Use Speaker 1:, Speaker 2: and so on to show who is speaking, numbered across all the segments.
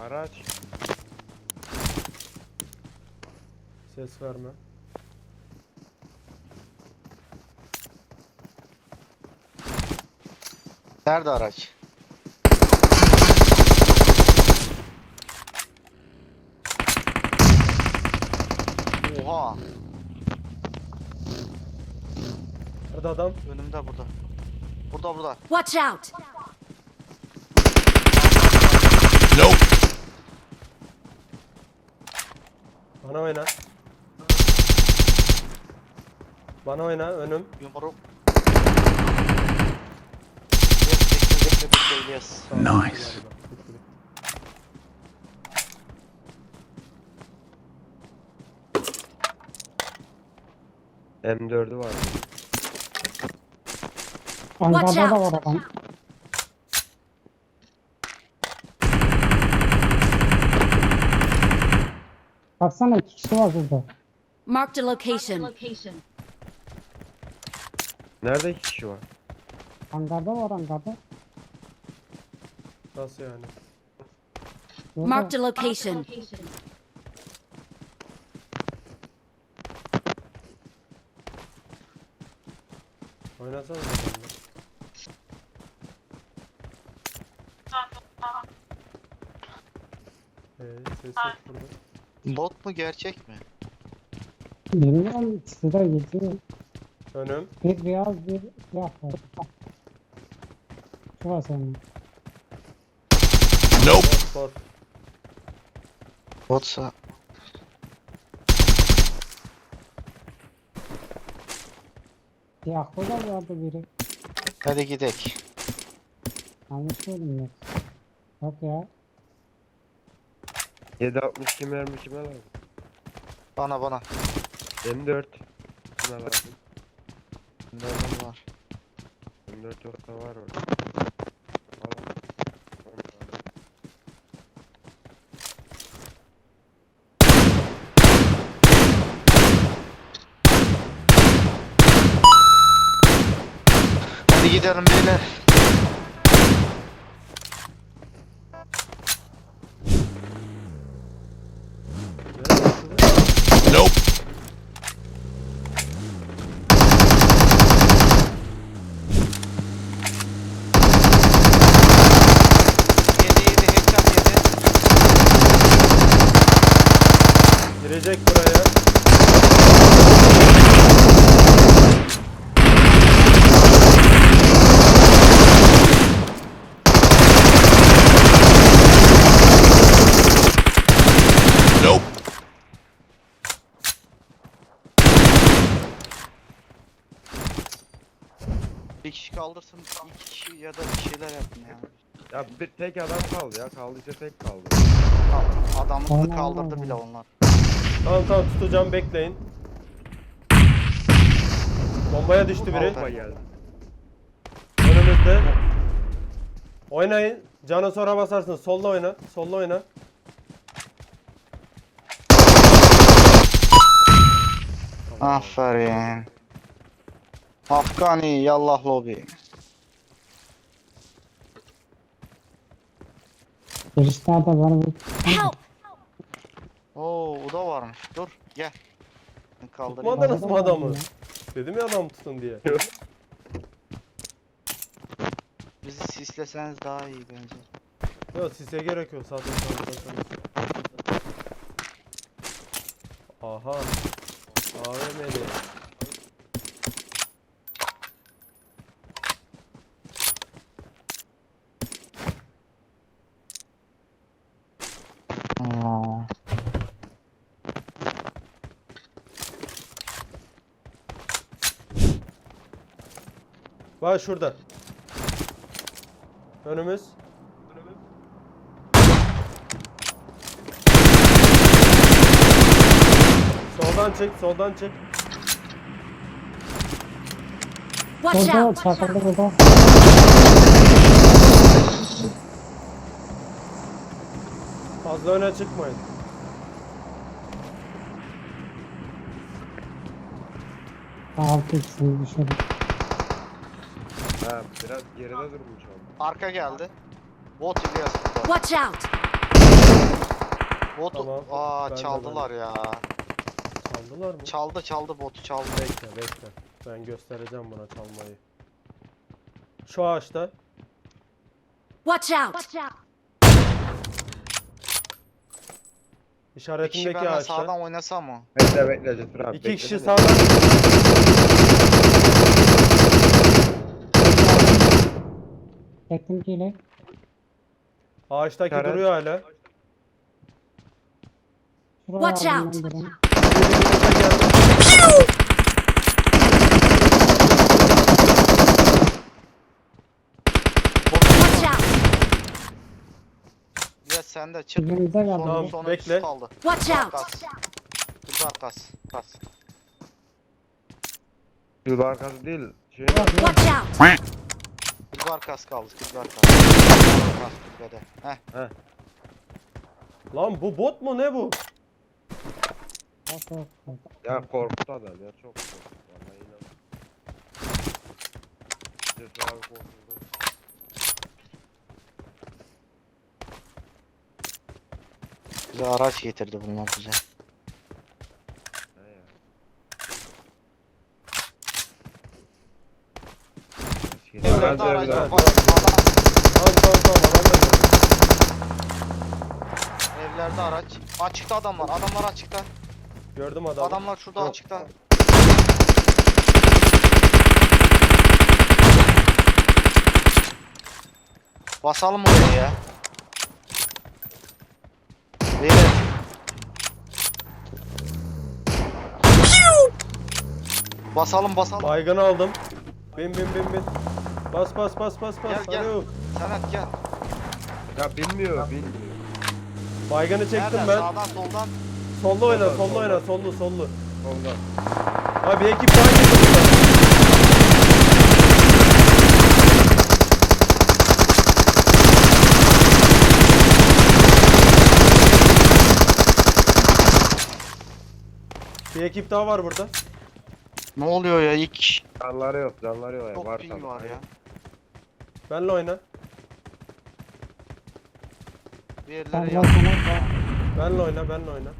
Speaker 1: Araç.
Speaker 2: Ses verme.
Speaker 3: Nerede araç? Oha.
Speaker 2: Nerede adam?
Speaker 3: Önümde burada. Burada burada.
Speaker 4: Watch out!
Speaker 2: Bana oyna. Bana oyna önüm.
Speaker 3: Yumruk. Yes, bekle
Speaker 2: bitti.
Speaker 1: M4'ü var.
Speaker 4: Watch
Speaker 5: Hangarda da
Speaker 4: out.
Speaker 5: var adam. Baksana iki kişi var burada.
Speaker 4: Marked a location.
Speaker 1: Nerede iki kişi var?
Speaker 5: Hangarda var hangarda.
Speaker 2: Nasıl yani?
Speaker 5: Burada.
Speaker 4: Marked a location.
Speaker 2: Oynasana de. Ee, ses yok burada.
Speaker 3: Bot mu gerçek mi?
Speaker 5: Bilmiyorum ikisi de geziyor.
Speaker 2: Önüm.
Speaker 5: Bir beyaz bir siyah var. Şurası senin.
Speaker 2: Bot bot.
Speaker 3: Botsa.
Speaker 5: Siyahlı da vardı biri.
Speaker 3: Hadi gidek.
Speaker 5: Yanlış söyledim yok. Yok ya.
Speaker 1: 762 mermi kime lazım?
Speaker 3: Bana bana.
Speaker 1: M4. Kime lazım?
Speaker 3: Nereden var?
Speaker 1: M4 yoksa var orada. Al.
Speaker 3: Hadi gidelim beyler. Yedi yedi headshot yedi.
Speaker 2: Girecek buraya.
Speaker 3: Bir kişi kaldırsın, iki kişi ya da bir şeyler yapın ya.
Speaker 1: Ya bir tek adam kaldı ya. Kaldıysa tek kaldı.
Speaker 3: Adamlıklı
Speaker 5: Aynen,
Speaker 3: kaldırdı bile onlar.
Speaker 2: Tamam tamam tutacağım bekleyin. Bombaya düştü biri.
Speaker 1: Bomba geldi.
Speaker 2: Önümüzde. Oynayın. Cana sonra basarsın. Solda oyna. Solda oyna.
Speaker 3: Aferin. Afgani yallah lobi.
Speaker 5: Girişlerde var bir.
Speaker 4: Help!
Speaker 3: Oo o da varmış. Dur gel. Kaldırayım.
Speaker 2: Tutmadınız mı adamı? Dedim ya adam tutun diye.
Speaker 3: Bizi sisleseniz daha iyi bence.
Speaker 2: Yok size gerek yok. Zaten zaten Aha. AVM'li. Var şurada. Önümüz. Soldan çek, soldan çek.
Speaker 4: Watch
Speaker 5: Burada
Speaker 4: out!
Speaker 5: çakıldı burada.
Speaker 2: Fazla öne çıkmayın.
Speaker 5: Altı ikisini düşürdüm.
Speaker 1: Biraz geride durmuş oldu.
Speaker 3: Arka geldi. Bot İlyas burada.
Speaker 4: Watch out!
Speaker 3: Botu
Speaker 2: Tamam,
Speaker 3: aa
Speaker 2: de
Speaker 3: çaldılar ya.
Speaker 2: Çaldılar mı?
Speaker 3: Çaldı çaldı botu çaldı.
Speaker 2: Bekle bekle. Ben göstereceğim buna çalmayı. Şu ağaçta.
Speaker 4: Watch out!
Speaker 3: Bir kişi
Speaker 2: işaretimdeki
Speaker 3: benden
Speaker 2: ağaçta.
Speaker 3: sağdan oynasa mı?
Speaker 1: Bekle bekle Cesur abi.
Speaker 2: İki
Speaker 1: bekle
Speaker 2: kişi sağdan.
Speaker 5: Çektim kile.
Speaker 2: Ağaçtaki
Speaker 1: İşaret.
Speaker 2: duruyor hala.
Speaker 5: Şuraya
Speaker 4: Watch
Speaker 5: aldım
Speaker 4: out.
Speaker 5: ben birini.
Speaker 4: Watch out!
Speaker 3: Ya sen de çık.
Speaker 5: Birimize geldi.
Speaker 3: Son,
Speaker 2: Tamam,
Speaker 3: sonuncusu
Speaker 2: bekle.
Speaker 3: kaldı.
Speaker 4: Watch out!
Speaker 3: Kas. Kızlar kas. Kas.
Speaker 1: Yol arkası değil. Şey
Speaker 4: Watch out!
Speaker 3: Kızlar kas kaldı. Kızlar kas. Kızlar kas kulübede. Heh.
Speaker 2: Lan bu bot mu ne bu?
Speaker 1: Ya korktu adam ya çok korktu. Vallahi inan. Cesur abi korktu.
Speaker 3: Bize araç getirdi bunlar bize.
Speaker 1: He ya.
Speaker 3: Evlerde araç
Speaker 1: evlerde.
Speaker 3: var. Adam-
Speaker 2: Tamam tamam tamam adam da geldi.
Speaker 3: Evlerde araç. Açıkta adam var. Adamlar açıkta.
Speaker 2: Gördüm adamı.
Speaker 3: Adamlar şurada
Speaker 1: Yok.
Speaker 3: açıkta. Basalım oraya ya. Beyler. Basalım basalım.
Speaker 2: Baygın aldım. Bin bin bin bin. Bas bas bas bas bas.
Speaker 3: Gel, gel.
Speaker 2: Alo.
Speaker 3: Senet gel.
Speaker 1: Ya bilmiyor bilmiyor.
Speaker 2: Baygını çektim
Speaker 3: Nereden?
Speaker 2: ben.
Speaker 3: Sağdan soldan.
Speaker 2: Solda oyna,
Speaker 1: Solda,
Speaker 2: solda
Speaker 1: solda.
Speaker 2: oyna, sollu, sollu.
Speaker 1: Solda.
Speaker 2: Ha bir ekip daha geldi burada. Bir ekip daha var burada.
Speaker 3: Ne oluyor ya ilk
Speaker 1: Canları yok canları yok. ya.
Speaker 3: çok
Speaker 1: var
Speaker 3: ping
Speaker 1: tabii.
Speaker 3: var ya.
Speaker 2: Benle oyna.
Speaker 3: Bir yerlere
Speaker 5: var.
Speaker 2: Benle oyna, benle oyna.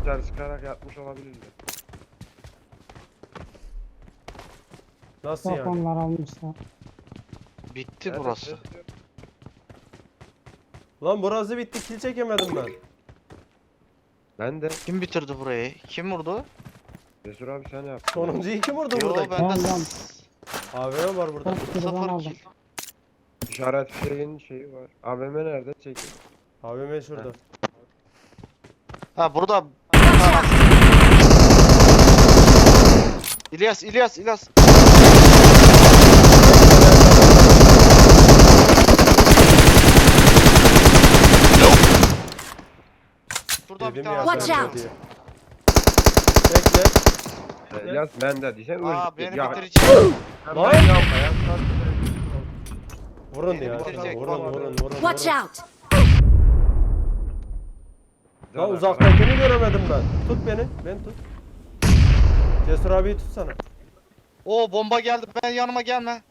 Speaker 1: Dışarı çıkarak yatmış olabilirler.
Speaker 2: Nasıl yani?
Speaker 5: Telefonlar almışlar.
Speaker 3: Bitti
Speaker 1: Nerede
Speaker 3: burası.
Speaker 1: yok?
Speaker 2: Lan burası bitti, kill çekemedim ben.
Speaker 1: Ben de.
Speaker 3: Kim bitirdi burayı? Kim vurdu?
Speaker 1: Cesur abi sen yap.
Speaker 2: Sonuncuyu kim vurdu
Speaker 3: Yo
Speaker 2: burada?
Speaker 5: Ben-
Speaker 3: s-
Speaker 2: AVM var burada.
Speaker 5: Kere ben
Speaker 3: sıfır
Speaker 5: aldım.
Speaker 3: kill.
Speaker 1: İşaret fişeğinin şeyi var. AVM nerede? Çekin.
Speaker 2: AVM şurada.
Speaker 3: Ha burada. İlyas, İlyas, İlyas. Şuradan bir
Speaker 2: Dedim
Speaker 3: tane
Speaker 2: ya.
Speaker 3: daha
Speaker 4: Watch
Speaker 3: var.
Speaker 4: out.
Speaker 2: diye. Bekle.
Speaker 1: Ee, Yaz ben de diyeceksin.
Speaker 3: Aa
Speaker 1: öl-
Speaker 3: beni
Speaker 1: ya,
Speaker 3: bitirecek.
Speaker 1: Sen
Speaker 2: Lan!
Speaker 1: yapma ya. sen-
Speaker 2: Vurun
Speaker 3: Beni
Speaker 2: ya.
Speaker 3: bitirecek.
Speaker 2: Vurun, vurun, vurun.
Speaker 4: Watch out!
Speaker 2: Lan uzaktakini göremedim ben. Tut beni, ben tut. Cesur abiyi tutsana.
Speaker 3: Oo bomba geldi. Ben yanıma gelme.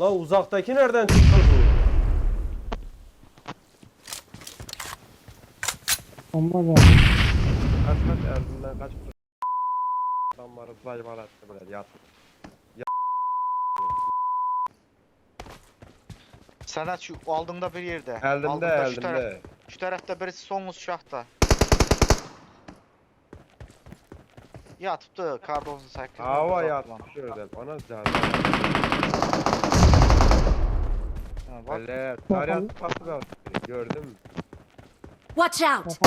Speaker 2: Lan uzaktaki nereden çıktı
Speaker 5: Bomba geldi.
Speaker 1: Kaç kaç Erzin'den kaç Adamları zayıf attı böyle yat.
Speaker 3: Senat şu aldığında bir yerde.
Speaker 1: Elimde
Speaker 3: Aldığında şu, taraf,
Speaker 1: elimde.
Speaker 3: şu tarafta birisi son şahta. Yattı. Kardozun sakın.
Speaker 1: Hava yatmış öyle. Bana zaten.
Speaker 3: Bak.
Speaker 1: Böyle tarih pası da gördün mü?
Speaker 4: Watch out!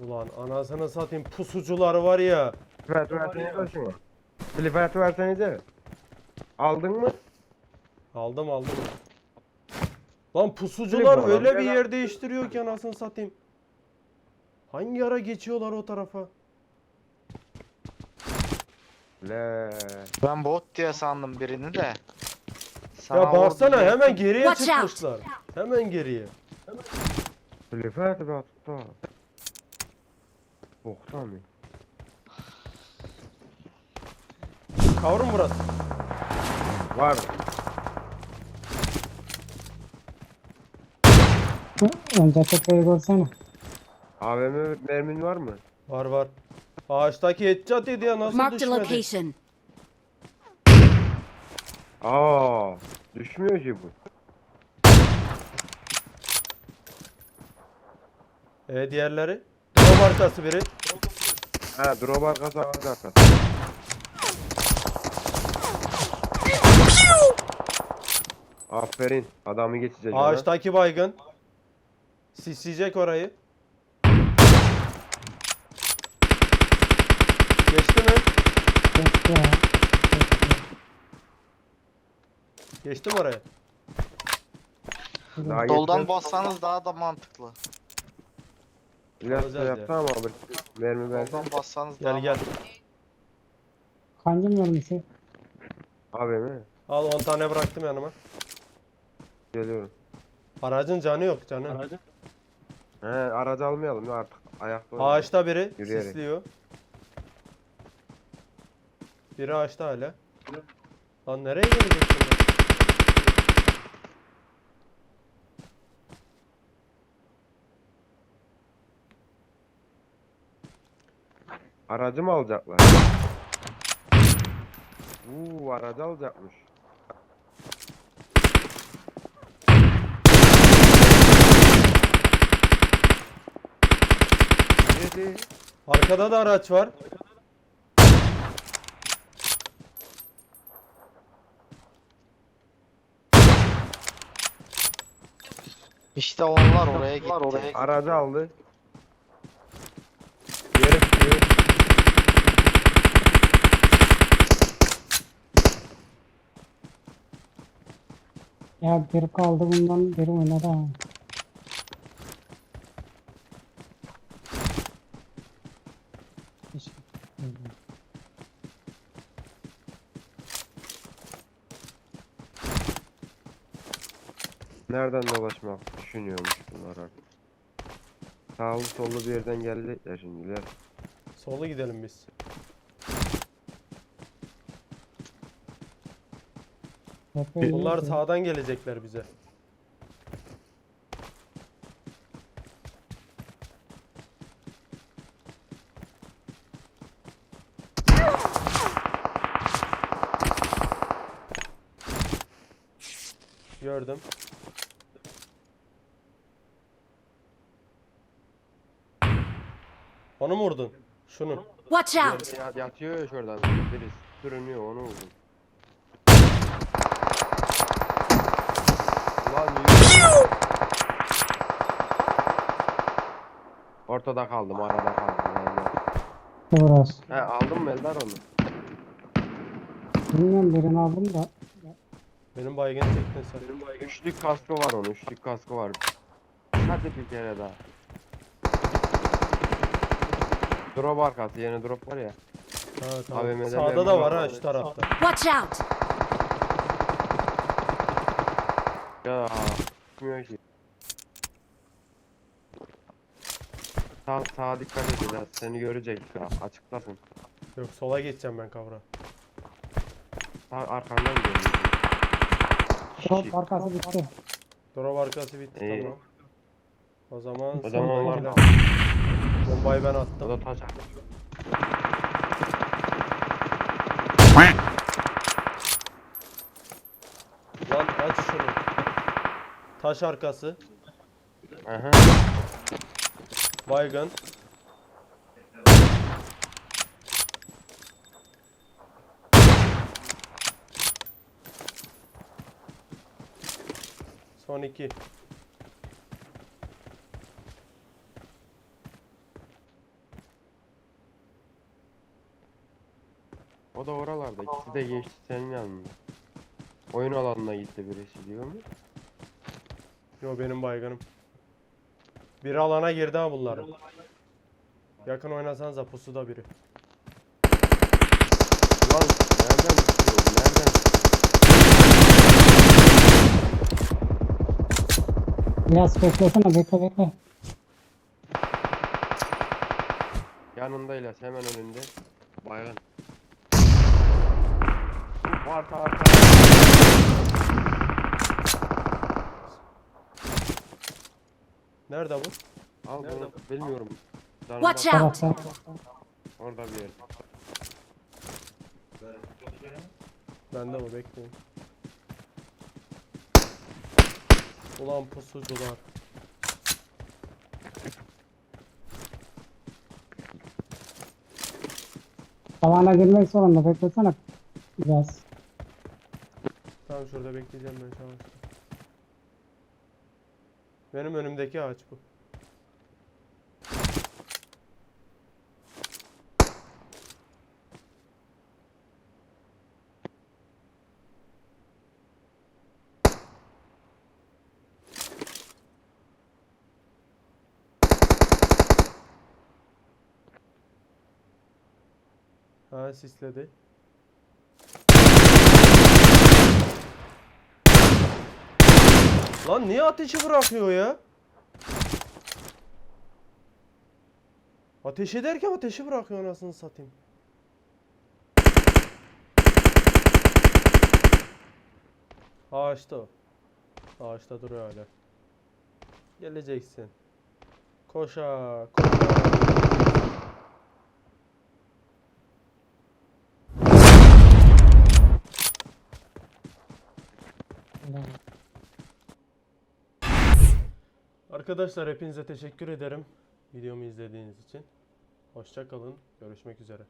Speaker 2: Ulan anasını satayım pusucuları var ya.
Speaker 1: Flipper versenize şunu. Flipper versenize. Aldın mı?
Speaker 2: Aldım aldım. Lan pusucular
Speaker 1: abi,
Speaker 2: öyle bir yer değiştiriyor ki anasını satayım. Hangi ara geçiyorlar o tarafa?
Speaker 1: Le.
Speaker 3: Ben bot diye sandım birini de.
Speaker 2: Ya
Speaker 3: Sana
Speaker 2: baksana
Speaker 3: orada-
Speaker 2: hemen geriye
Speaker 4: Watch out.
Speaker 2: çıkmışlar. Hemen geriye.
Speaker 1: Flipper de attı. Bokta mı?
Speaker 2: Kavrun burası.
Speaker 1: Var.
Speaker 5: Önce tepeyi görsene.
Speaker 1: AVM mermin var mı?
Speaker 2: Var var. Ağaçtaki headshot yedi ya nasıl
Speaker 4: a
Speaker 2: düşmedi?
Speaker 4: location.
Speaker 1: Aa, düşmüyor ki bu.
Speaker 2: E diğerleri? Drop arkası biri.
Speaker 1: Ha, drop arkası ağaç arkası. Aferin. Adamı geçecek.
Speaker 2: Ağaçtaki baygın. Sisleyecek orayı. Geçti mi?
Speaker 5: Geçti. Geçti
Speaker 2: mi oraya?
Speaker 1: Daha geçmez.
Speaker 3: bassanız daha da mantıklı.
Speaker 1: Biraz da
Speaker 2: Alacağız
Speaker 1: yaptı
Speaker 2: ya.
Speaker 1: ama alır. Mermi ben.
Speaker 3: Soldan bassanız daha
Speaker 2: Gel gel.
Speaker 5: Kancım vermişi.
Speaker 1: AVM.
Speaker 2: Al 10 tane bıraktım yanıma.
Speaker 1: Geliyorum.
Speaker 2: Aracın canı yok canı.
Speaker 1: He, aracı almayalım ya artık. Ayakta oynayalım.
Speaker 2: Ağaçta biri
Speaker 1: Yürüyerek.
Speaker 2: sisliyor. Biri ağaçta hala. Lan nereye gelecek
Speaker 1: Aracı mı alacaklar? Uuu aracı alacakmış. Hadi.
Speaker 2: Arkada da araç var.
Speaker 3: İşte onlar oraya gitti.
Speaker 1: Aracı aldı. Yere tutuyor.
Speaker 5: Ya biri kaldı bundan biri oynadı ha.
Speaker 1: Nereden dolaşmak düşünüyormuş bunlar artık. Sağlı sollu bir yerden geldi ya şimdiler.
Speaker 2: Solu gidelim biz. Bunlar
Speaker 5: görsene.
Speaker 2: sağdan gelecekler bize. Gördüm. Onu mu vurdun? Şunu.
Speaker 4: Watch out!
Speaker 1: Ya, yatıyor ya şuradan birisi sürünüyor onu vurdum. Ulan yürü. Ortada kaldım arada kaldım.
Speaker 5: Burası.
Speaker 1: He aldın mı Eldar onu?
Speaker 5: Bilmiyorum birini aldım da.
Speaker 2: Benim baygın çektin sen.
Speaker 1: Üçlük kaskı var onun üçlük kaskı var. Hadi bir kere daha. Drop arkası yeni drop var ya.
Speaker 2: Ha, tamam.
Speaker 1: AVM'de
Speaker 2: Sağda da var ha şu tarafta.
Speaker 4: Watch out!
Speaker 1: Ya tutmuyor ki. Sağ, sağa dikkat et biraz seni görecek açıklasın.
Speaker 2: Yok sola geçeceğim ben kavra.
Speaker 1: Sağ arkandan geliyor.
Speaker 5: Drop arkası bitti.
Speaker 2: Drop arkası bitti
Speaker 1: İyi.
Speaker 2: tamam. O zaman
Speaker 1: O zaman onlar
Speaker 2: sonrakiler- Bombayı ben
Speaker 1: O
Speaker 2: attım.
Speaker 1: da taş
Speaker 2: Lan aç şunu. Taş arkası.
Speaker 1: Aha.
Speaker 2: Baygın. Son iki.
Speaker 1: O da oralarda. İkisi de geçti senin yanında. Oyun alanına gitti birisi diyor mu?
Speaker 2: Yo benim baygınım. Bir alana girdi ha bunların. Yakın oynasanıza pusuda biri.
Speaker 1: Lan nereden tutuyor? Nereden?
Speaker 5: Biraz beklesene bekle bekle.
Speaker 1: Yanında İlyas hemen önünde. Baygın. Arka arka.
Speaker 2: Nerede bu?
Speaker 1: Al bunu bilmiyorum. Canım
Speaker 4: Watch
Speaker 1: bak,
Speaker 4: out!
Speaker 5: Tarafta.
Speaker 1: Orada bir yer.
Speaker 2: Bende bu bekleyin. Ulan pusucular.
Speaker 5: Alana girmek zorunda beklesene. Biraz.
Speaker 2: Tamam şurada bekleyeceğim ben şu an. Benim önümdeki ağaç bu. Ha sisledi. Lan niye ateşi bırakıyor ya? Ateş ederken ateşi bırakıyor anasını satayım. Ağaçta o. Ağaçta duruyor hala. Geleceksin. Koşa, koşa. Arkadaşlar hepinize teşekkür ederim videomu izlediğiniz için. Hoşça kalın. Görüşmek üzere.